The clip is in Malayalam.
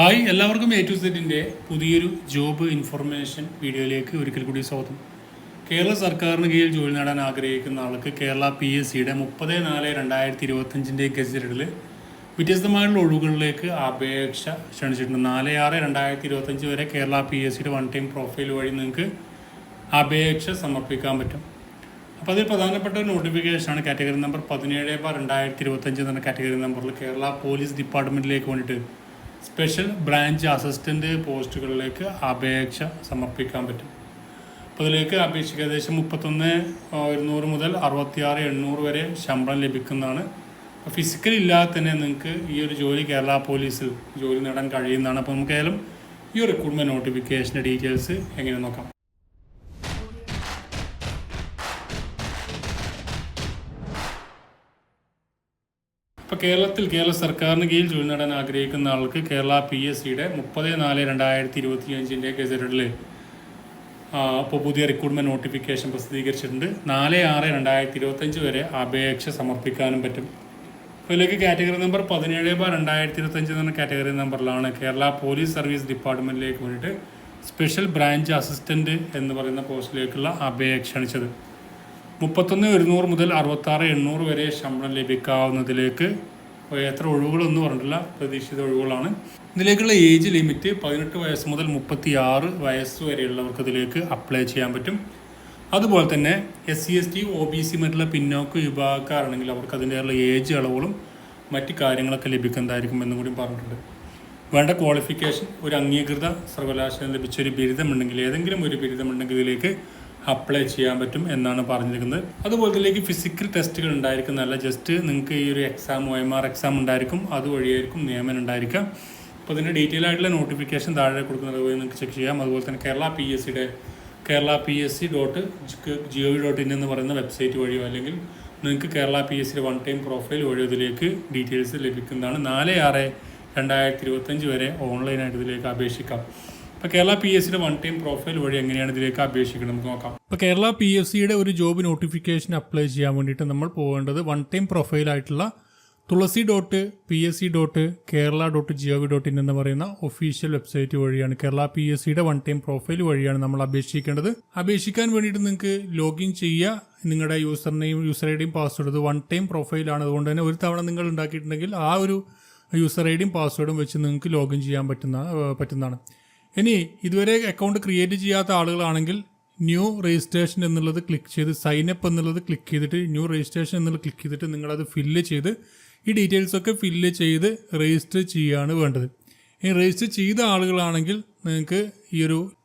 ഹായ് എല്ലാവർക്കും എ ടു സെറ്റിന്റെ പുതിയൊരു ജോബ് ഇൻഫർമേഷൻ വീഡിയോയിലേക്ക് ഒരിക്കൽ കൂടി സ്വാഗതം. കേരള സർക്കാരിന് കീഴിൽ ജോലി നേടാൻ ആഗ്രഹിക്കുന്ന ആൾക്ക് കേരള പി എസ് സിയുടെ മുപ്പത് നാല് രണ്ടായിരത്തി ഇരുപത്തഞ്ചിന്റെ ഗസറ്റിൽ വ്യത്യസ്തമായുള്ള ഒഴിവുകളിലേക്ക് അപേക്ഷ ക്ഷണിച്ചിട്ടുണ്ട്. നാല് ആറ് രണ്ടായിരത്തി ഇരുപത്തഞ്ച് വരെ കേരള പി എസ് സിയുടെ വൺ ടൈം പ്രൊഫൈൽ വഴി നിങ്ങൾക്ക് അപേക്ഷ സമർപ്പിക്കാൻ പറ്റും. അപ്പോൾ അതിൽ പ്രധാനപ്പെട്ട ഒരു നോട്ടിഫിക്കേഷനാണ് കാറ്റഗറി നമ്പർ പതിനേഴ് ബാർ രണ്ടായിരത്തി ഇരുപത്തഞ്ച് എന്ന കാറ്റഗറി നമ്പറിൽ കേരള പോലീസ് ഡിപ്പാർട്ട്മെന്റിലേക്ക് വേണ്ടിയിട്ട് സ്പെഷ്യൽ ബ്രാഞ്ച് അസിസ്റ്റന്റ് പോസ്റ്റുകളിലേക്ക് അപേക്ഷ സമർപ്പിക്കാൻ പറ്റും. അപ്പോൾ അതിലേക്ക് അപേക്ഷിക്കുക ഏകദേശം മുപ്പത്തൊന്ന് ഇരുന്നൂറ് മുതൽ അറുപത്തിയാറ് എണ്ണൂറ് വരെ ശമ്പളം ലഭിക്കുന്നതാണ്. അപ്പോൾ ഫിസിക്കൽ ഇല്ലാതെ തന്നെ നിങ്ങൾക്ക് ഈ ഒരു ജോലി കേരള പോലീസിൽ ജോലി നേടാൻ കഴിയുന്നതാണ്. അപ്പോൾ നമുക്ക് ഏതായാലും ഈ റിക്രൂട്ട്മെന്റ് നോട്ടിഫിക്കേഷന്റെ ഡീറ്റെയിൽസ് എങ്ങനെ നോക്കാം. ഇപ്പോൾ കേരളത്തിൽ കേരള സർക്കാരിന് കീഴിൽ ജോലി നേടാൻ ആഗ്രഹിക്കുന്ന ആൾക്ക് കേരള പി എസ് സിയുടെ മുപ്പത് നാല് രണ്ടായിരത്തി ഇരുപത്തി അഞ്ചിന്റെ ഗസറ്റഡിൽ ഇപ്പോൾ പുതിയ റിക്രൂട്ട്മെന്റ് നോട്ടിഫിക്കേഷൻ പ്രസിദ്ധീകരിച്ചിട്ടുണ്ട്. നാല് ആറ് രണ്ടായിരത്തി ഇരുപത്തഞ്ച് വരെ അപേക്ഷ സമർപ്പിക്കാനും പറ്റും. അതിലേക്ക് കാറ്റഗറി നമ്പർ പതിനേഴ് ബാർ രണ്ടായിരത്തി ഇരുപത്തഞ്ച് എന്ന കാറ്റഗറി നമ്പറിലാണ് കേരള പോലീസ് സർവീസ് ഡിപ്പാർട്ട്മെന്റിലേക്ക് വേണ്ടിയിട്ട് സ്പെഷ്യൽ ബ്രാഞ്ച് അസിസ്റ്റന്റ് എന്ന് പറയുന്ന പോസ്റ്റിലേക്കുള്ള അപേക്ഷ ക്ഷണിച്ചത്. മുപ്പത്തൊന്ന് ഒരുന്നൂറ് മുതൽ അറുപത്താറ് എണ്ണൂറ് വരെ ശമ്പളം ലഭിക്കാവുന്നതിലേക്ക് എത്ര ഒഴിവുകളൊന്നും പറഞ്ഞിട്ടില്ല പ്രതീക്ഷിത ഒഴിവുകളാണ്. ഇതിലേക്കുള്ള ഏജ് ലിമിറ്റ് പതിനെട്ട് വയസ്സ് മുതൽ മുപ്പത്തി ആറ് വയസ്സ് വരെയുള്ളവർക്ക് ഇതിലേക്ക് അപ്ലൈ ചെയ്യാൻ പറ്റും. അതുപോലെ തന്നെ S C S T O B C മറ്റുള്ള പിന്നോക്ക വിഭാഗക്കാരാണെങ്കിൽ അവർക്ക് അതിന്റെയുള്ള ഏജ് ഇളവുകളും മറ്റ് കാര്യങ്ങളൊക്കെ ലഭിക്കുന്നതായിരിക്കും എന്നും കൂടി പറഞ്ഞിട്ടുണ്ട്. വേണ്ട ക്വാളിഫിക്കേഷൻ ഒരു അംഗീകൃത സർവകലാശാല ലഭിച്ച ഒരു ബിരുദമുണ്ടെങ്കിൽ ഏതെങ്കിലും ഒരു ബിരുദമുണ്ടെങ്കിൽ ഇതിലേക്ക് അപ്ലൈ ചെയ്യാൻ പറ്റും എന്നാണ് പറഞ്ഞിരിക്കുന്നത്. അതുപോലെ ഇതിലേക്ക് ഫിസിക്കൽ ടെസ്റ്റുകൾ ഉണ്ടായിരിക്കുന്നതല്ല ജസ്റ്റ് നിങ്ങൾക്ക് ഈ ഒരു exam O M R exam ഉണ്ടായിരിക്കും. അതുവഴിയായിരിക്കും നിയമനം ഉണ്ടായിരിക്കുക. അപ്പോൾ ഇതിന്റെ ഡീറ്റെയിൽ ആയിട്ടുള്ള നോട്ടിഫിക്കേഷൻ താഴെ കൊടുക്കുന്നത് വഴി നിങ്ങൾക്ക് ചെക്ക് ചെയ്യാം. അതുപോലെ തന്നെ കേരള പി എസ് സിയുടെ Kerala P S C dot G O V dot in എന്ന് പറയുന്ന വെബ്സൈറ്റ് വഴിയോ അല്ലെങ്കിൽ നിങ്ങൾക്ക് കേരള പി എസ് സിയുടെ വൺ ടൈം പ്രൊഫൈൽ വഴിയോ ഇതിലേക്ക് ഡീറ്റെയിൽസ് ലഭിക്കുന്നതാണ്. നാല് ആറ് രണ്ടായിരത്തി ഇരുപത്തഞ്ച് വരെ ഓൺലൈനായിട്ട് ഇതിലേക്ക് അപേക്ഷിക്കാം. ഇപ്പോൾ കേരള പി എസ് സിയുടെ വൺ ടൈം പ്രൊഫൈൽ വഴി എങ്ങനെയാണ് ഇതിലേക്ക് അപേക്ഷിക്കുന്നത്? നമുക്ക് നോക്കാം. ഇപ്പോൾ കേരള പി എസ് സിയുടെ ഒരു ജോബ് നോട്ടിഫിക്കേഷൻ അപ്ലൈ ചെയ്യാൻ വേണ്ടിയിട്ട് നമ്മൾ പോകേണ്ടത് one time പ്രൊഫൈലായിട്ടുള്ള Thulasi dot P S C dot Kerala dot G O V dot in എന്ന് പറയുന്ന ഒഫീഷ്യൽ വെബ്സൈറ്റ് വഴിയാണ് കേരള പി എസ് സിയുടെ വൺ ടൈം പ്രൊഫൈൽ വഴിയാണ് നമ്മൾ അപേക്ഷിക്കേണ്ടത്. അപേക്ഷിക്കാൻ വേണ്ടിയിട്ട് നിങ്ങൾക്ക് ലോഗിൻ ചെയ്യുക. നിങ്ങളുടെ യൂസർ നെയിം യൂസർ ഐ ഡിയും പാസ്വേഡ് വൺ ടൈം പ്രൊഫൈലാണ് അതുകൊണ്ട് തന്നെ ഒരു തവണ നിങ്ങൾ ഉണ്ടാക്കിയിട്ടുണ്ടെങ്കിൽ ആ ഒരു യൂസർ ഐ ഡിയും പാസ്വേഡും വെച്ച് നിങ്ങൾക്ക് ലോഗിൻ ചെയ്യാൻ പറ്റുന്ന പറ്റുന്നതാണ്. ഇനി ഇതുവരെ അക്കൗണ്ട് ക്രിയേറ്റ് ചെയ്യാത്ത ആളുകളാണെങ്കിൽ ന്യൂ രജിസ്ട്രേഷൻ എന്നുള്ളത് ക്ലിക്ക് ചെയ്ത് സൈനപ്പ് എന്നുള്ളത് ക്ലിക്ക് ചെയ്തിട്ട് ന്യൂ രജിസ്ട്രേഷൻ എന്നുള്ളത് ക്ലിക്ക് ചെയ്തിട്ട് നിങ്ങളത് ഫില്ല് ചെയ്ത് ഈ ഡീറ്റെയിൽസ് ഒക്കെ ഫില്ല് ചെയ്ത് രജിസ്റ്റർ ചെയ്യുകയാണ് വേണ്ടത്. ഈ രജിസ്റ്റർ ചെയ്ത ആളുകളാണെങ്കിൽ നിങ്ങൾക്ക് ഈ ഒരു